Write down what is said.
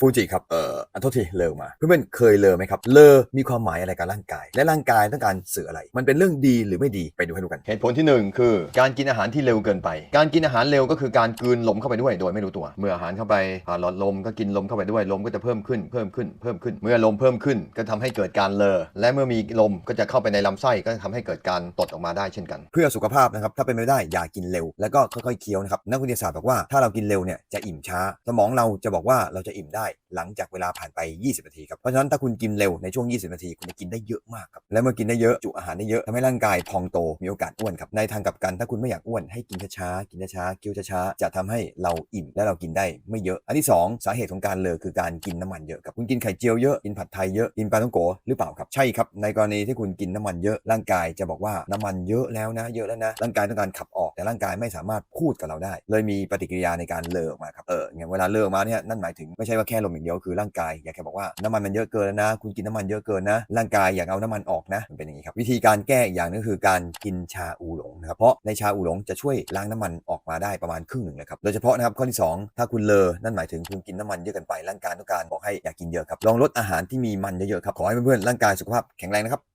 ฟูจิครับ เอ่ออันโทษทีเลอมา เพื่อนๆเคยเลอไหมครับ เลอมีความหมายอะไรกับร่างกาย และร่างกายต้องการสื่ออะไร มันเป็นเรื่องดีหรือไม่ดีไปดูให้ดูกัน เหตุผลที่หนึ่งคือ การกินอาหารที่เร็วเกินไป การกินอาหารเร็วก็คือการกลืนลมเข้าไปด้วยโดยไม่รู้ตัว เมื่ออาหารเข้าไปผ่านหลอดลมก็กินลมเข้าไปด้วยลมก็จะเพิ่มขึ้นเพิ่มขึ้นเพิ่มขึ้น เมื่อลมเพิ่มขึ้นก็ทำให้เกิดการเลอและเมื่อมีลมก็จะเข้าไปในลำไส้ก็ทำให้เกิดการตดออกมาได้เช่นกัน เพื่อสุขภาพนะครับถ้าเป็นไม่ได้อย่ากินเร็ว แล้วก็ค่อยๆเคี้ยวนะครับนักวิทยาศาสตร์บอกว่าถ้าเรากินเร็วเนี่ยจะอิ่มช้า สมองเราจะบอกว่าเราจะอิ่มได้หลังจากเวลาผ่านไป 20 นาทีครับ เพราะฉะนั้นถ้าคุณกินเร็วในช่วง 20 นาทีคุณจะกินได้เยอะมากครับ และเมื่อกินได้เยอะจุอาหารได้เยอะทำให้ร่างกายพองโตมีโอกาสอ้วนครับ ในทางกลับกันถ้าคุณไม่อยากอ้วนให้กินช้าๆ กินช้าๆ เคี้ยวช้าๆ จะทำให้เราอิ่มและเรากินได้ไม่เยอะ อันที่สองสาเหตุของการเลอคือการกินน้ำมันเยอะครับ คุณกินไข่เจียวเยอะ กินผัดไทยเยอะ กินปลาท่องโกหรือเปล่าครับ ใช่ครับ ในกรณีที่คุณกินน้ำมันเยอะ ร่างกายจะบอกว่าน้ำมันเยอะแล้วนะ เยอะแล้วนะ ร่างกายต้องการขับออก แต่ร่างกายไม่สามารถพูดกับเราได้ เลยมีปฏิกิริยาในการเลอออกมาครับเอออย่างเวลาเลอออกมาเนี่ยนั่นหมายถึงไม่ใช่ว่าแค่ลมอย่างเดียวคือร่างกายอยากแค่บอกว่าน้ำมันมันเยอะเกินนะ คุณกินน้ำมันเยอะเกินนะ ร่างกายอยากเอาน้ำมันออกนะมันเป็นอย่างนี้ครับวิธีการแก้อีกอย่างนึงคือการกินชาอูหลงนะครับเพราะในชาอูหลงจะช่วยล้างน้ำมันออกมาได้ประมาณครึ่งหนึ่งเลยครับโดยเฉพาะนะครับข้อที่สองถ้าคุณเลอนั่นหมายถึงคุณกินน้ำมันเยอะเกินไปร่างกายต้องการบอกให้อย่ากินเยอะครับลองลดอาหารที่มีมันเยอะๆครับขอให้เพื่อนๆร่างกายสุขภาพแข็งแรงนะครับ